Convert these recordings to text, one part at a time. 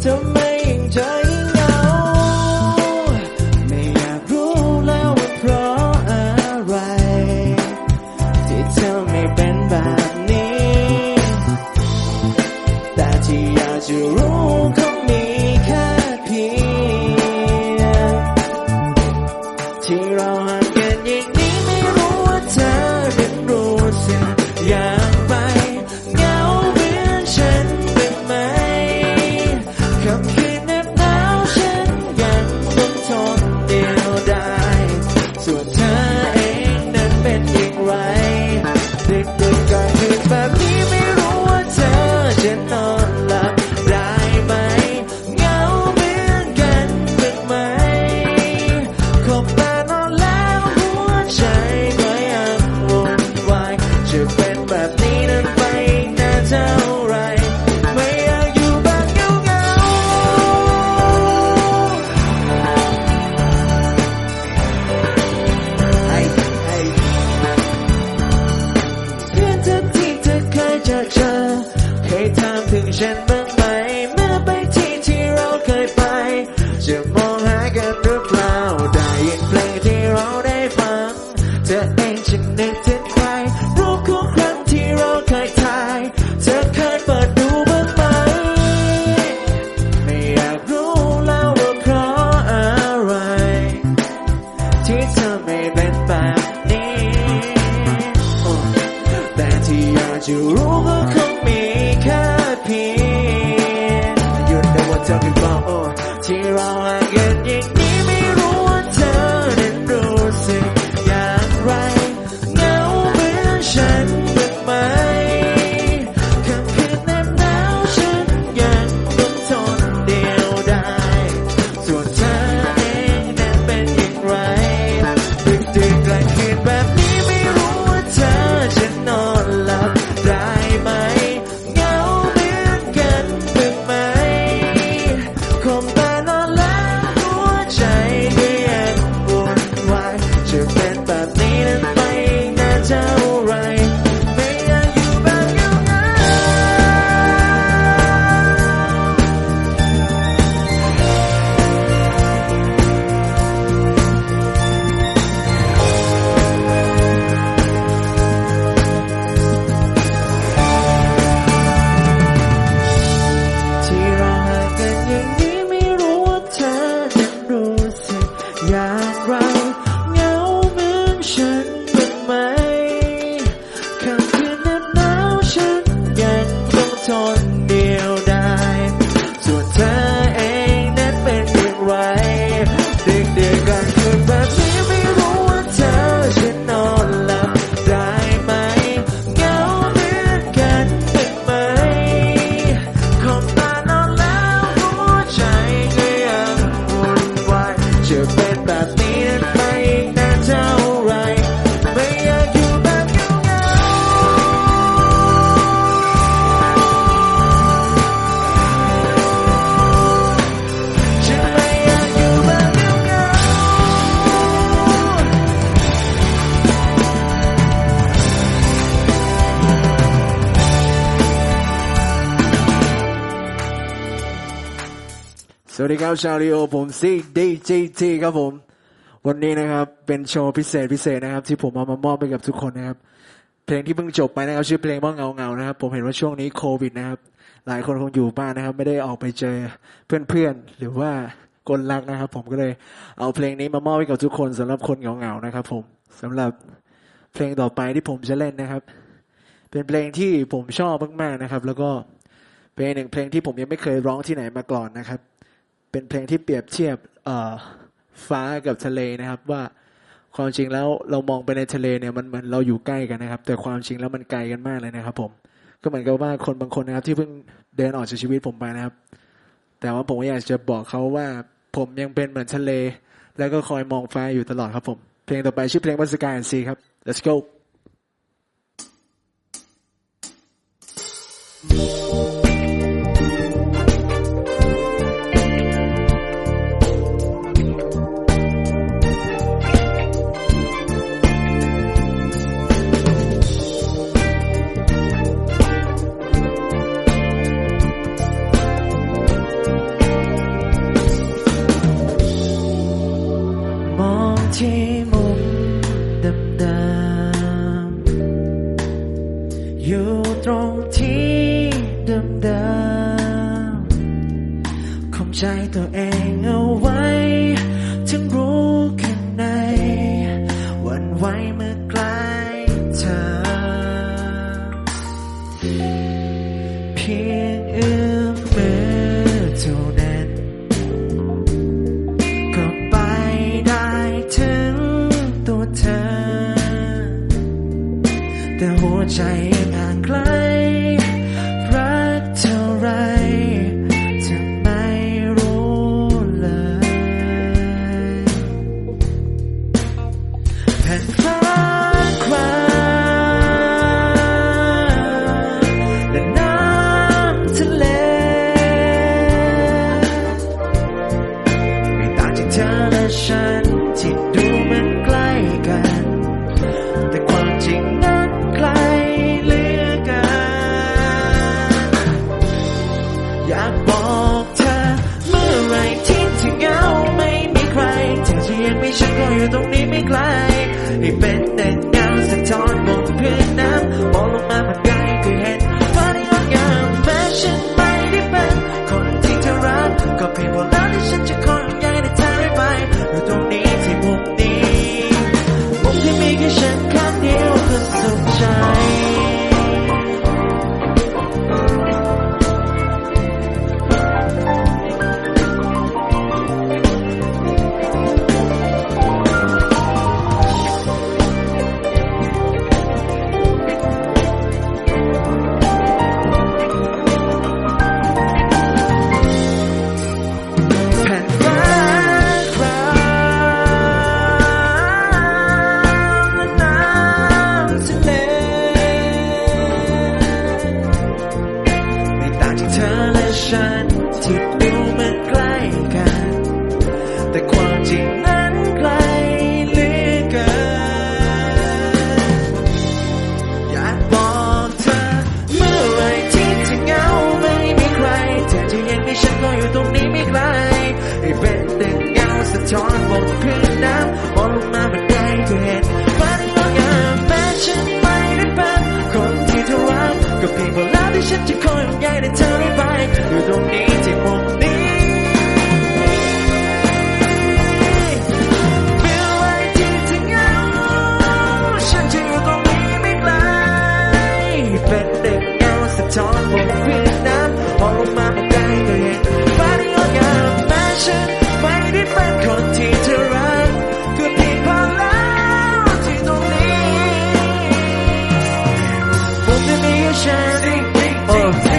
좀 ถ 交给宝哦，起床了。 วัสดีครับชาวรีโอผมซีดีจีทีครับผม วันนี้นะครับเป็นโชว์พิเศษพิเศษนะครับ ที่ผมเอามามอบให้กับทุกคนนะครับ เพลงที่เพิ่งจบไปนะครับชื่อเพลงว่าเงาเงานะครับ ผมเห็นว่าช่วงนี้โควิดนะครับ หลายคนคงอยู่บ้านนะครับ ไม่ได้ออกไปเจอเพื่อนๆหรือว่าคนรักนะครับ ผมก็เลยเอาเพลงนี้มามอบให้กับทุกคนสำหรับคนเงาเงานะครับ ผมสำหรับเพลงต่อไปที่ผมจะเล่นนะครับ เป็นเพลงที่ผมชอบมากๆนะครับ แล้วก็เป็นหนึ่งเพลงที่ผมยังไม่เคยร้องที่ไหนมาก่อนนะครับ เป็นเพลงที่เปรียบเทียบฟ้ากับทะเลนะครับว่าความจริงแล้วเรามองไปในทะเลเนี่ยมันเหมือนเราอยู่ใกล้กันนะครับ แต่ความจริงแล้วมันไกลกันมากเลยนะครับ ผมก็เหมือนกับว่าคนบางคนนะครับ ที่เพิ่งเดินออกจากชีวิตผมไปนะครับ แต่ว่าผมก็อยากจะบอกเขาว่าผมยังเป็นเหมือนทะเล แล้วก็คอยมองฟ้าอยู่ตลอดครับผมเพลงต่อไปชื่อเพลงวัสกายซีครับ let's go ใจตัวเองเอาไว้ had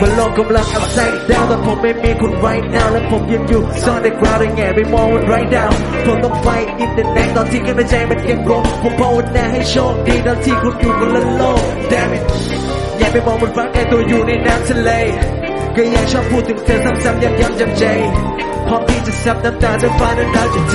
บนโลกกำลัง upside down แต่ผมไม่มีคุณ right now และผมยังอยู่ ซ่อนในกราวด์ได้แง่ไม่มองว่า right now ผมต้อง fight in the night ตอนที่กำลังใจมันยังรบผมภาวนาให้โชคดีตอนที่คุณอยู่คนละโลก damn it อย่าไปมองบนฟ้าแค่ตัวอยู่ในน้ำทะเลก็ยังชอบพูดถึงเธอซ้ำๆย้ำๆจำใจพร้อมที่จะซับน้ำตาเธอฟ้านานๆจะเท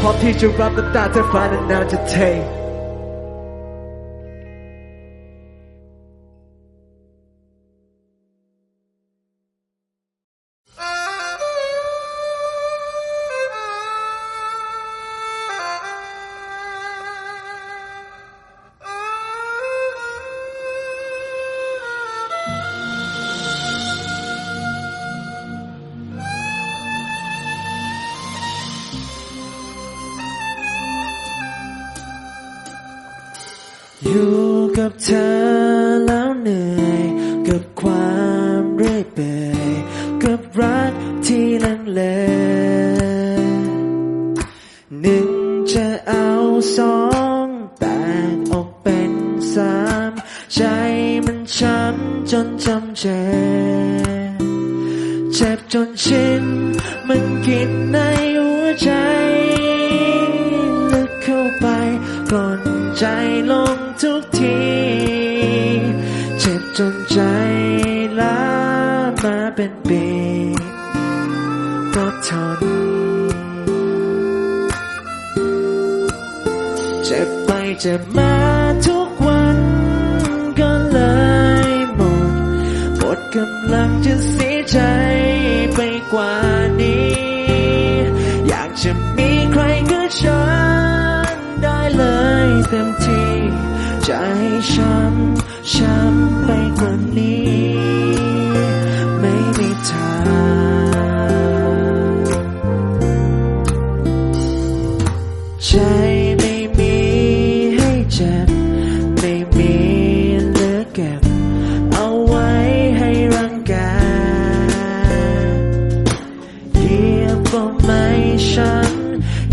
พร้อมที่จะรับน้ำตาเธอฟ้านานๆจะเทาสองแตกออกเป็นสามใจมันช้ำจนจำเจ็บเจ็บจนชินมันกินในหัวใจ จะมาทุกวันก็เลยหมดหมดกำลังจะเสียใจไปกว่านี้ อยากจะมีใครก็ฉันได้เลยเต็มที่ จะให้ช้ำช้ำไปกว่านี้ ก็ไม่ฉัน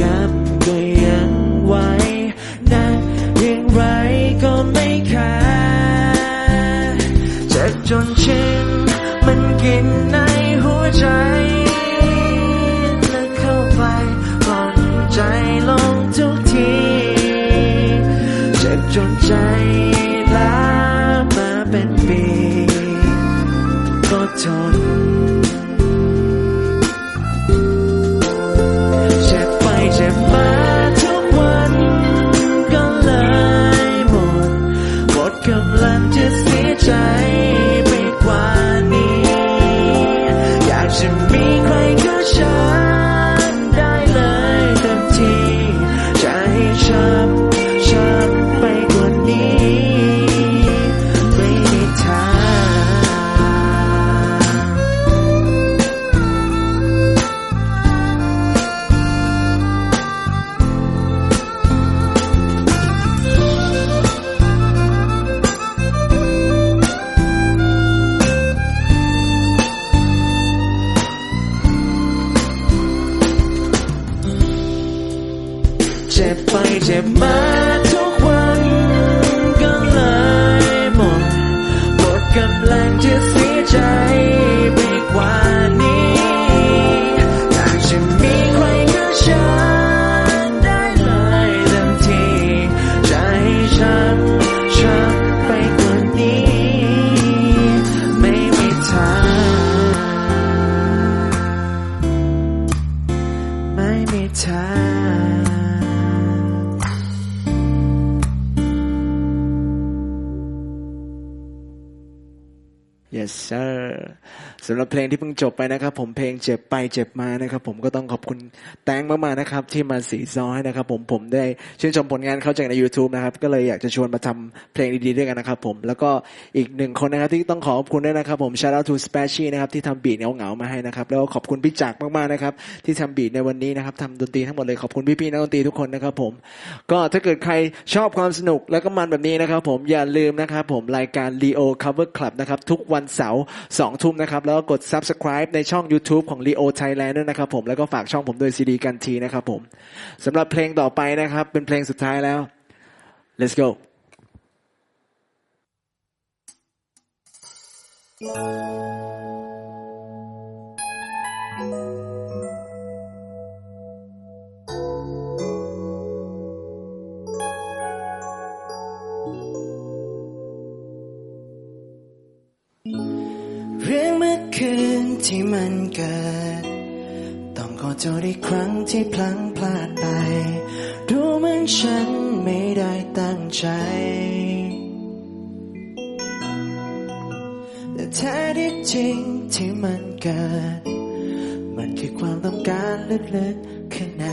ยับก็ยังไว้นะยงไรก็ไม่แคร์จ็จนชิมมันกินนะ เจ็บมาทุกวันก็เลยหมดหมดกำลังจะเสียใจไปกว่านี้อยาจะมีใครก็ฉันได้เลยเต็มทีจะให้ช้ำช้ำไปกว่านี้ ไม่มีทาง ไม่มีทาง yes sir สำหรับเพลงที่เพิ่งจบไปนะครับ ผมเพลงเจ็บไปเจ็บมานะครับ ผมก็ต้องขอบคุณแตงมากๆนะครับ ที่มาสีซอให้นะครับ ผมผมได้ชื่นชมผลงานเขาจากใน YouTube นะครับ ก็เลยอยากจะชวนมาทำเพลงดีๆด้วยกันนะครับ ผมแล้วก็อีกหนึ่งคนนะครับที่ต้องขอขอบคุณด้วยนะครับ ผม shout out to Spacey นะครับที่ทำบีทเหงาๆมาให้นะครับ แล้วก็ขอบคุณพี่จักรมากๆนะครับที่ทำบีทในวันนี้นะครับทำดนตรีทั้งหมดเลยขอบคุณพี่ๆนักดนตรีทุกคนนะครับ ผม ก็ถ้าเกิดใครชอบความสนุกแล้วก็มันแบบนี้นะครับ ผมอย่าลืมนะครับ ผมรายการ Leo Cover Club นะครับทุกวันเสาร์สองทุ่มนะครับแล้วก็กด subscribe ในช่อง YouTube ของ Leo Thailand ด้วยนะครับผมแล้วก็ฝากช่องผมด้วยซีดีกันทีนะครับผมสำหรับเพลงต่อไปนะครับ เป็นเพลงสุดท้ายแล้ว let's go เคืนที่มันเกิด ต้องขอโทษอีกครั้งที่พลั้งพลาดไปดูเหมือนฉันไม่ได้ตั้งใจแต่แท้ที่จริงที่มันเกิด มันคือความต้องการลึกๆข้างใน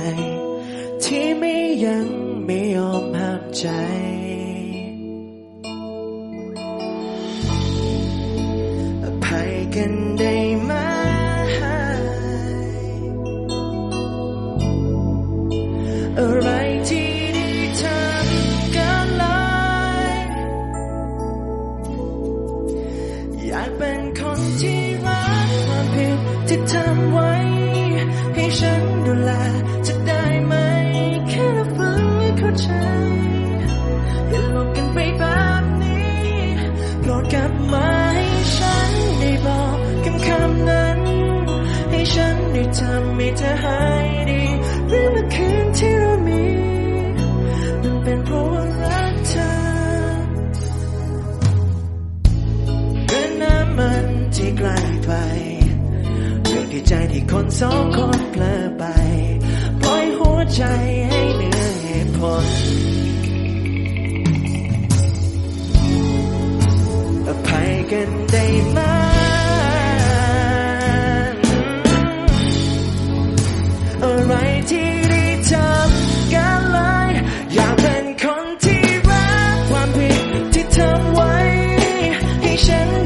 ที่ไม่ยังไม่ยอมห้ามใจ ฉัน